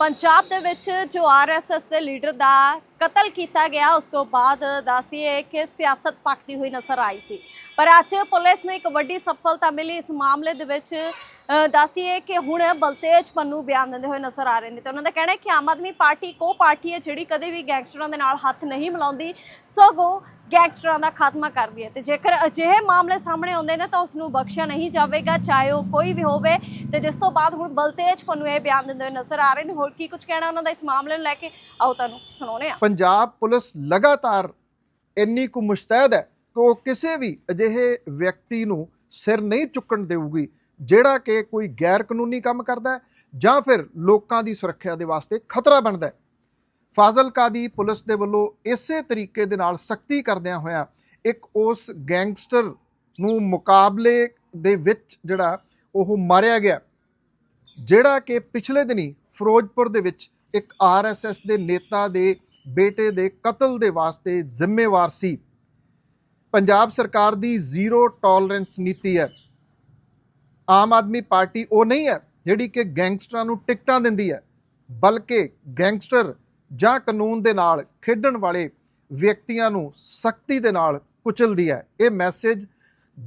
ਪੰਜਾਬ ਦੇ ਵਿੱਚ ਜੋ ਆਰਐਸਐਸ ਦੇ ਲੀਡਰ ਦਾ ਕਤਲ ਕੀਤਾ ਗਿਆ ਉਸ ਤੋਂ ਬਾਅਦ ਦੱਸਦੀ ਹੈ ਕਿ ਸਿਆਸਤ ਪੱਕਦੀ ਹੋਈ ਨਜ਼ਰ ਆਈ ਸੀ। ਪਰ ਅੱਜ ਪੁਲਿਸ ਨੂੰ ਇੱਕ ਵੱਡੀ ਸਫਲਤਾ ਮਿਲੀ। ਇਸ ਮਾਮਲੇ ਦੇ ਵਿੱਚ ਅ, ਦੱਸਦੀ ਹੈ ਕਿ ਹੁਣ ਬਲਤੇਜ ਪੰਨੂ ਬਿਆਨ ਦਿੰਦੇ ਹੋਏ ਨਜ਼ਰ ਆ ਰਹੇ ਨੇ ਤੇ ਉਹਨਾਂ ਦਾ ਕਹਿਣਾ ਹੈ ਕਿ ਆਮ ਆਦਮੀ ਪਾਰਟੀ ਕੋ ਪਾਰਟੀ ਹੈ ਜਿਹੜੀ ਕਦੇ ਵੀ ਗੈਂਗਸਟਰਾਂ ਦੇ ਨਾਲ ਹੱਥ ਨਹੀਂ ਮਿਲਾਉਂਦੀ। ਸਗੋਂ ਗੈਂਗਸਟਰਾਂ ਦਾ ਖਾਤਮਾ ਕਰਦੀ ਹੈ ਤੇ ਜੇਕਰ ਅਜਿਹੇ ਮਾਮਲੇ ਸਾਹਮਣੇ ਆਉਂਦੇ ਨੇ ਤਾਂ ਉਸ ਨੂੰ ਬਖਸ਼ਿਆ ਨਹੀਂ ਜਾਵੇਗਾ, ਚਾਹੇ ਉਹ ਕੋਈ ਵੀ ਹੋਵੇ। ਤੇ ਜਿਸ ਤੋਂ ਬਾਅਦ ਹੁਣ ਬਲਤੇਜ ਪੰਨੂ ਇਹ ਬਿਆਨ ਦਿੰਦੇ ਹੋਏ ਨਜ਼ਰ ਆ ਰਹੇ ਨੇ। ਹੋਰ ਕੀ ਕੁਝ ਕਹਿਣਾ ਉਹਨਾਂ ਦਾ ਇਸ ਮਾਮਲੇ ਨੂੰ ਲੈ ਕੇ? ਆਓ ਤੁਹਾਨੂੰ ਸੁਣਾਉਣੇ ਆ ਪੰਜਾਬ ਪੁਲਿਸ ਲਗਾਤਾਰ ਇੰਨੀ ਕੁ ਮੁਸ਼ਤੈਦ ਹੈ ਕਿ ਉਹ ਕਿਸੇ ਵੀ ਅਜਿਹੇ ਵਿਅਕਤੀ ਨੂੰ ਸਿਰ ਨਹੀਂ ਚੁੱਕਣ ਦੇਊਗੀ, ਜਿਹੜਾ ਕਿ ਕੋਈ ਗੈਰ ਕਾਨੂੰਨੀ ਕੰਮ ਕਰਦਾ ਹੈ ਜਾਂ ਫਿਰ ਲੋਕਾਂ ਦੀ ਸੁਰੱਖਿਆ ਦੇ ਵਾਸਤੇ ਖਤਰਾ ਬਣਦਾ ਹੈ। ਫਾਜ਼ਿਲਕਾ ਦੀ ਪੁਲਿਸ ਦੇ ਵੱਲੋਂ ਇਸੇ ਤਰੀਕੇ ਦੇ ਨਾਲ ਸਖਤੀ ਕਰਦਿਆਂ ਹੋਇਆਂ ਇੱਕ ਉਸ ਗੈਂਗਸਟਰ ਨੂੰ ਮੁਕਾਬਲੇ ਦੇ ਵਿੱਚ ਜਿਹੜਾ ਉਹ ਮਾਰਿਆ ਗਿਆ, ਜਿਹੜਾ ਕਿ ਪਿਛਲੇ ਦਿਨੀ ਫਿਰੋਜ਼ਪੁਰ ਦੇ ਵਿੱਚ ਇੱਕ ਆਰਐਸਐਸ ਦੇ ਨੇਤਾ ਦੇ ਬੇਟੇ ਦੇ ਕਤਲ ਦੇ ਵਾਸਤੇ ਜ਼ਿੰਮੇਵਾਰ ਸੀ। ਪੰਜਾਬ ਸਰਕਾਰ ਦੀ ਜ਼ੀਰੋ ਟੋਲਰੈਂਸ ਨੀਤੀ ਹੈ। ਆਮ ਆਦਮੀ ਪਾਰਟੀ ਉਹ ਨਹੀਂ ਹੈ ਜਿਹੜੀ ਕਿ ਗੈਂਗਸਟਰਾਂ ਨੂੰ ਟਿਕਟਾਂ ਦਿੰਦੀ ਹੈ, ਬਲਕਿ ਗੈਂਗਸਟਰ ਜਾਂ ਕਾਨੂੰਨ ਦੇ ਨਾਲ ਖੇਡਣ ਵਾਲੇ ਵਿਅਕਤੀਆਂ ਨੂੰ ਸਖਤੀ ਦੇ ਨਾਲ ਕੁਚਲਦੀ ਹੈ। ਇਹ ਮੈਸੇਜ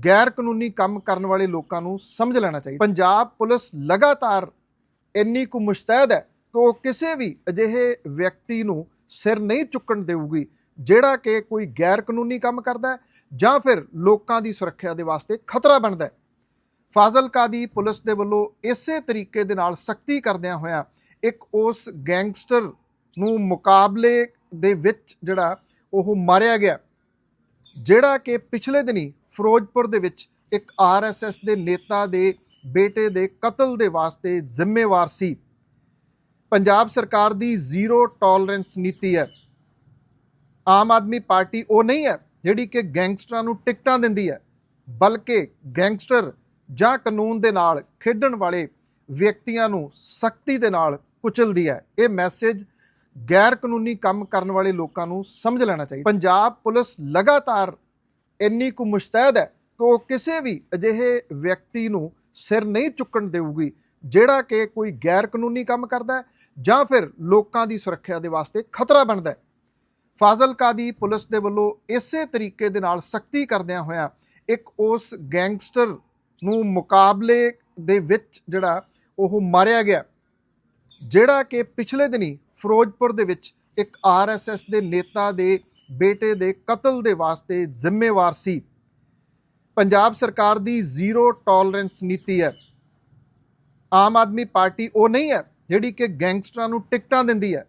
ਗੈਰ ਕਾਨੂੰਨੀ ਕੰਮ ਕਰਨ ਵਾਲੇ ਲੋਕਾਂ ਨੂੰ ਸਮਝ ਲੈਣਾ ਚਾਹੀਦਾ। ਪੰਜਾਬ ਪੁਲਿਸ ਲਗਾਤਾਰ ਇੰਨੀ ਕੁ ਮੁਸ਼ਤੈਦ ਹੈ ਕਿ ਉਹ ਕਿਸੇ ਵੀ ਅਜਿਹੇ ਵਿਅਕਤੀ ਨੂੰ ਸਿਰ ਨਹੀਂ ਚੁੱਕਣ ਦੇਊਗੀ, ਜਿਹੜਾ ਕਿ ਕੋਈ ਗੈਰ ਕਾਨੂੰਨੀ ਕੰਮ ਕਰਦਾ ਹੈ ਜਾਂ ਫਿਰ ਲੋਕਾਂ ਦੀ ਸੁਰੱਖਿਆ ਦੇ ਵਾਸਤੇ ਖਤਰਾ ਬਣਦਾ ਹੈ। ਫਾਜ਼ਿਲਕਾ ਦੀ ਪੁਲਿਸ ਦੇ ਵੱਲੋਂ ਇਸੇ ਤਰੀਕੇ ਦੇ ਨਾਲ ਸਖਤੀ ਕਰਦਿਆਂ ਹੋਇਆਂ ਇੱਕ ਉਸ ਗੈਂਗਸਟਰ ਨੂੰ ਮੁਕਾਬਲੇ ਦੇ ਵਿੱਚ ਜਿਹੜਾ ਉਹ ਮਾਰਿਆ ਗਿਆ। ਜਿਹੜਾ ਕਿ ਪਿਛਲੇ ਦਿਨੀ ਫਿਰੋਜ਼ਪੁਰ ਦੇ ਵਿੱਚ ਇੱਕ ਆਰਐਸਐਸ ਦੇ ਨੇਤਾ ਦੇ ਬੇਟੇ ਦੇ ਕਤਲ ਦੇ ਵਾਸਤੇ ਜ਼ਿੰਮੇਵਾਰ ਸੀ। ਪੰਜਾਬ ਸਰਕਾਰ ਦੀ ਜ਼ੀਰੋ ਟੋਲਰੈਂਸ ਨੀਤੀ ਹੈ। ਆਮ ਆਦਮੀ ਪਾਰਟੀ ਉਹ ਨਹੀਂ ਹੈ ਜਿਹੜੀ ਕਿ ਗੈਂਗਸਟਰਾਂ ਨੂੰ ਟਿਕਟਾਂ ਦਿੰਦੀ ਹੈ, ਬਲਕਿ ਗੈਂਗਸਟਰ ਜਾਂ ਕਾਨੂੰਨ ਦੇ ਨਾਲ ਖੇਡਣ ਵਾਲੇ ਵਿਅਕਤੀਆਂ ਨੂੰ ਸਖਤੀ ਦੇ ਨਾਲ ਕੁਚਲਦੀ ਹੈ। ਇਹ ਮੈਸੇਜ ਗੈਰ ਕਾਨੂੰਨੀ ਕੰਮ ਕਰਨ ਵਾਲੇ ਲੋਕਾਂ ਨੂੰ ਸਮਝ ਲੈਣਾ ਚਾਹੀਦਾ। ਪੰਜਾਬ ਪੁਲਿਸ ਲਗਾਤਾਰ ਇੰਨੀ ਕੁ ਮੁਸ਼ਤੈਦ ਹੈ ਕਿ ਉਹ ਕਿਸੇ ਵੀ ਅਜਿਹੇ ਵਿਅਕਤੀ ਨੂੰ ਸਿਰ ਨਹੀਂ ਚੁੱਕਣ ਦੇਊਗੀ, ਜਿਹੜਾ ਕਿ ਕੋਈ ਗੈਰ ਕਾਨੂੰਨੀ ਕੰਮ ਕਰਦਾ ਹੈ ਜਾਂ ਫਿਰ ਲੋਕਾਂ ਦੀ ਸੁਰੱਖਿਆ ਦੇ ਵਾਸਤੇ ਖਤਰਾ ਬਣਦਾ ਹੈ। ਫਾਜ਼ਿਲਕਾ ਦੀ ਪੁਲਿਸ ਦੇ ਵੱਲੋਂ ਇਸੇ ਤਰੀਕੇ ਦੇ ਨਾਲ ਸਖਤੀ ਕਰਦਿਆਂ ਹੋਇਆਂ ਇੱਕ ਉਸ ਗੈਂਗਸਟਰ ਨੂੰ ਮੁਕਾਬਲੇ ਦੇ ਵਿੱਚ ਜਿਹੜਾ ਉਹ ਮਾਰਿਆ ਗਿਆ, ਜਿਹੜਾ ਕਿ ਪਿਛਲੇ ਦਿਨੀ ਫਿਰੋਜ਼ਪੁਰ ਦੇ ਵਿੱਚ ਇੱਕ ਆਰਐਸਐਸ ਦੇ ਨੇਤਾ ਦੇ ਬੇਟੇ ਦੇ ਕਤਲ ਦੇ ਵਾਸਤੇ ਜ਼ਿੰਮੇਵਾਰ ਸੀ। ਪੰਜਾਬ ਸਰਕਾਰ ਦੀ ਜ਼ੀਰੋ ਟੋਲਰੈਂਸ ਨੀਤੀ ਹੈ। ਆਮ ਆਦਮੀ ਪਾਰਟੀ ਉਹ ਨਹੀਂ ਹੈ ਜਿਹੜੀ ਕਿ ਗੈਂਗਸਟਰਾਂ ਨੂੰ ਟਿਕਟਾਂ ਦਿੰਦੀ ਹੈ,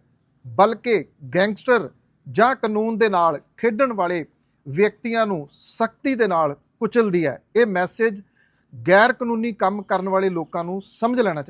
ਬਲਕਿ ਗੈਂਗਸਟਰ ਜਾਂ ਕਾਨੂੰਨ ਦੇ ਨਾਲ ਖੇਡਣ ਵਾਲੇ ਵਿਅਕਤੀਆਂ ਨੂੰ ਸਖਤੀ ਦੇ ਨਾਲ ਕੁਚਲਦੀ ਹੈ। ਇਹ ਮੈਸੇਜ ਗੈਰ ਕਾਨੂੰਨੀ ਕੰਮ ਕਰਨ ਵਾਲੇ ਲੋਕਾਂ ਨੂੰ ਸਮਝ ਲੈਣਾ ਚਾਹੀਦਾ